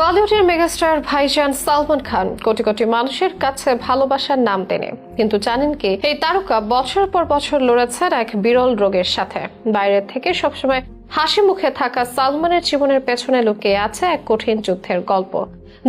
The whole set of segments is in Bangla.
বলিউডের মেগাস্টার ভাইজান সালমান খান কোটি কোটি মানুষের কাছে ভালোবাসার নাম টেনে। কিন্তু জানেন কি, এই তারকা বছর পর বছর লড়েছেন এক বিরল রোগের সাথে। বাইরে থেকে সবসময় হাসি মুখে থাকা সালমানের জীবনের পেছনে লুকিয়ে আছে এক কঠিন যুদ্ধের গল্প,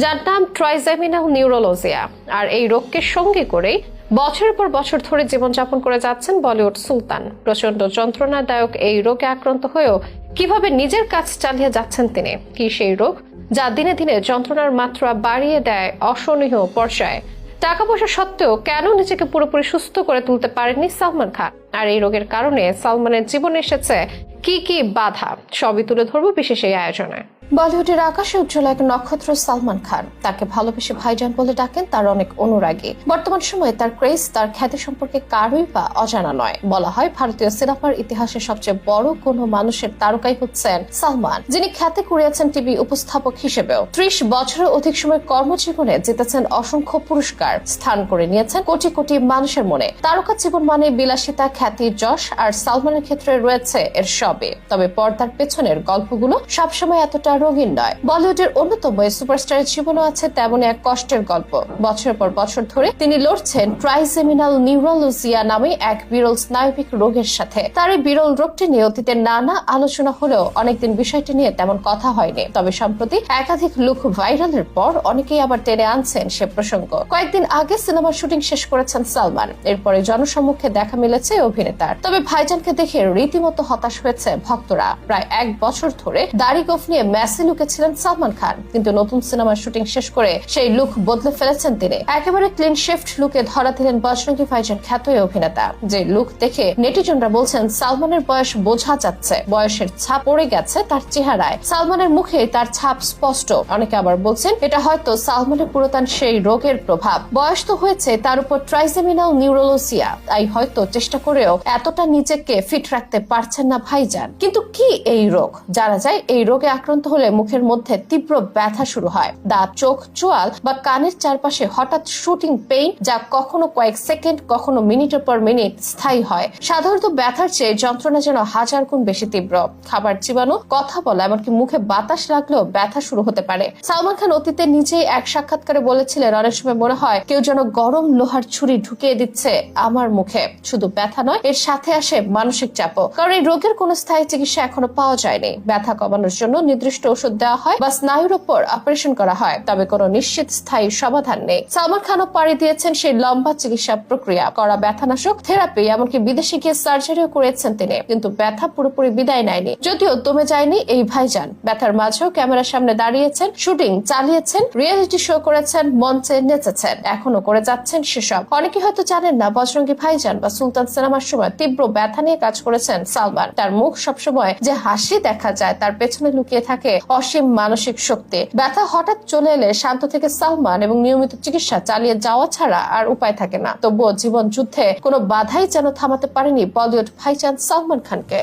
যার নাম ট্রাইজেমিনাল নিউরোলজিয়া। আর এই রোগকে সঙ্গী করেই বছরের পর বছর ধরে জীবনযাপন করে যাচ্ছেন বলিউড সুলতান। প্রচণ্ড যন্ত্রণাদায়ক এই রোগে আক্রান্ত হয়েও কীভাবে নিজের কাজ চালিয়ে যাচ্ছেন তিনি? কি সেই রোগ, যা দিনে দিনে যন্ত্রণার মাত্রা বাড়িয়ে দেয় অসহনীয় পর্যায়ে? টাকা পয়সা সত্ত্বেও কেন নিজেকে পুরোপুরি সুস্থ করে তুলতে পারেননি সালমান খান? আর এই রোগের কারণে সালমানের জীবনে এসেছে কি কি বাধা? সবই তুলে ধরবো বিশেষ এই আয়োজনে। বলিউডের আকাশে উজ্জ্বল এক নক্ষত্র সালমান খান। তাকে ভালোবেসে ভাইজান বলে ডাকেন তার অনেক অনুরাগী। বর্তমান সময়ে তার ক্রেজ তার খ্যাতি সম্পর্কে কারোই বা অজানা নয়। বলা হয় ভারতীয় সিনেমার ইতিহাসে সবচেয়ে বড় কোনো মানুষের তারকাই হচ্ছেন সালমান, যিনি খ্যাতি কুড়িয়েছেন টিভি উপস্থাপক হিসেবেও। ত্রিশ বছরের অধিক সময় কর্মজীবনে জিতেছেন অসংখ্য পুরস্কার, স্থান করে নিয়েছেন কোটি কোটি মানুষের মনে। তারকা জীবন মানে বিলাসিতা, খ্যাতি, যশ, আর সালমানের ক্ষেত্রে রয়েছে এর সবে তবে পর্দার পেছনের গল্পগুলো সবসময় এতটা রঙিন নয়। বলিউডের অন্যতম এই সুপারস্টারের জীবনও আছে তেমন এক কষ্টের গল্প। বছর পর বছর ধরে তিনি লড়ছেন ট্রাইজেমিনাল নিউরোলজিয়া নামে এক বিরল স্নায়বিক রোগের সাথে। তার এই বিরল রোগটি নিয়ে অতীতে নানা আলোচনা হলেও অনেকদিন বিষয়টি নিয়ে তেমন কথা হয়নি। তবে সম্প্রতি একাধিক লুক ভাইরালের পর অনেকেই আবার টেনে আনছেন সে প্রসঙ্গ। কয়েকদিন আগে সিনেমার শুটিং শেষ করেছেন সালমান। এরপরে জনসম্মুখে দেখা মিলেছে অভিনেতার। তবে ভাইজানকে দেখে রীতিমতো হতাশ হয়েছে ভক্তরা। প্রায় এক বছর ধরে দাড়ি গোফ নিয়ে ম্যাসি লুকে ছিলেন সালমান খান। কিন্তু নতুন সিনেমার শুটিং শেষ করে সেই লুক বদলে ফেলেছেন তিনি। একেবারে ক্লিন শিফট লুকে ধরা দিলেন বজরঙ্গি ভাইজান খ্যাত অভিনেতা। যে লুক দেখে নেটিজনরা বলছেন, সালমানের বয়স বোঝা যাচ্ছে। বয়সের ছাপ পড়ে গেছে তার চেহারায়। সালমানের মুখে তার ছাপ স্পষ্ট। অনেকে আবার বলছেন, এটা হয়তো সালমানের পুরোতান সেই রোগের প্রভাব। বয়স তো হয়েছে তার উপর ট্রাইজেমিনাল নিউরোলোসিয়া তাই হয়তো চেষ্টা করেও এতটা নিজেকে ফিট রাখতে পারছেন না ভাইজান। কিন্তু কি এই রোগ? জানা যায় এই রোগে আক্রান্ত হলে মুখের মধ্যে তীব্র ব্যথা শুরু হয়। দাঁত চোখ চোয়াল বা কানের চারপাশে হঠাৎ শুটিং পেইন যা কখনো কয়েক সেকেন্ড, কখনো মিনিটের পর মিনিট স্থায়ী হয়। সাধারণত ব্যথার চেয়ে যন্ত্রণা যেন হাজার গুণ বেশি তীব্র। খাবার চিবানো কথা বলা এমনকি মুখে বাতাস লাগলেও ব্যথা শুরু হতে পারে। সালমান খান অতীতে নিজেই এক সাক্ষাৎকারে বলেছিলেন, অনেক সময় মনে হয় কেউ যেন গরম লোহার ছুরি ঢুকিয়ে দিচ্ছে আমার মুখে। শুধু ব্যথা নয়, এর সাথে আসে মানসিক চাপও। কারণ এই রোগের কোনো স্থায়ী চিকিৎসা এখনও পাওয়া যায়নি। ব্যথা কমানোর জন্য নির্দিষ্ট ওষুধ দেওয়া হয় বা স্নায়ুর উপর অপারেশন করা হয়, তবে কোনো নিশ্চিত স্থায়ী সমাধান নেই। সালমান খানও পাড়ি দিয়েছেন সেই লম্বা চিকিৎসা প্রক্রিয়া, করা ব্যথানাশক, থেরাপি, এমনকি বিদেশে গিয়ে সার্জারিও করেছেন তিনি, কিন্তু ব্যথা পুরোপুরি বিদায় নেয়নি। যদিও দমে যায়নি এই ভাইজান। ব্যথার মাঝেও ক্যামেরার সামনে দাঁড়িয়েছেন, শুটিং চালিয়েছেন, রিয়েলিটি শো করেছেন, মঞ্চে নেচেছেন এখনও করে যাচ্ছেন সেসব। অনেকে হয়তো জানেন না, বজরঙ্গি ভাইজান বা সুলতান সিনেমার সময় তীব্র ব্যথা নিয়ে কাজ করেছেন সালমান। তার মুখ সবসময় যে হাসি দেখা যায়, তার পেছনে লুকিয়ে থাকে অসীম মানসিক শক্তি। ব্যথা হঠাৎ চলে এলে শান্ত থেকে সালমান এবং নিয়মিত চিকিৎসা চালিয়ে যাওয়া ছাড়া আর উপায় থাকে না। তবুও জীবন যুদ্ধে কোনো বাধাই যেন থামাতে পারেনি বলিউড ভাইচান সালমান খানকে।